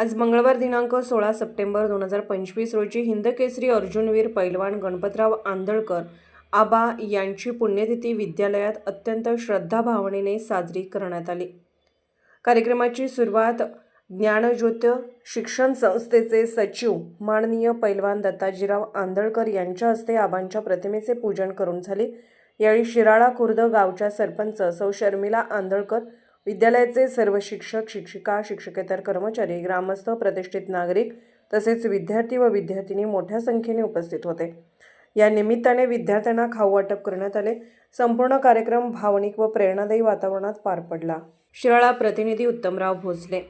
आज मंगळवार दिनांक सोळा सप्टेंबर दोन हजार पंचवीस रोजी हिंदकेसरी अर्जुनवीर पैलवान गणपतराव आंदळकर आबा यांची पुण्यतिथी विद्यालयात अत्यंत श्रद्धाभावनेने साजरी करण्यात आली. कार्यक्रमाची सुरुवात ज्ञानज्योत शिक्षण संस्थेचे सचिव माननीय पैलवान दत्ताजीराव आंदळकर यांच्या हस्ते आबांच्या प्रतिमेचे पूजन करून झाले. यावेळी शिराळा खुर्द गावच्या सरपंच सौ शर्मिला आंदळकर विद्यालयाचे सर्व शिक्षक शिक्षिका शिक्षकेतर कर्मचारी ग्रामस्थ प्रतिष्ठित नागरिक तसेच विद्यार्थी व विद्यार्थिनी मोठ्या संख्येने उपस्थित होते. या निमित्ताने विद्यार्थ्यांना खाऊ वाटप करण्यात आले. संपूर्ण कार्यक्रम भावनिक व प्रेरणादायी वातावरणात पार पडला. शिराळा प्रतिनिधी उत्तमराव भोसले.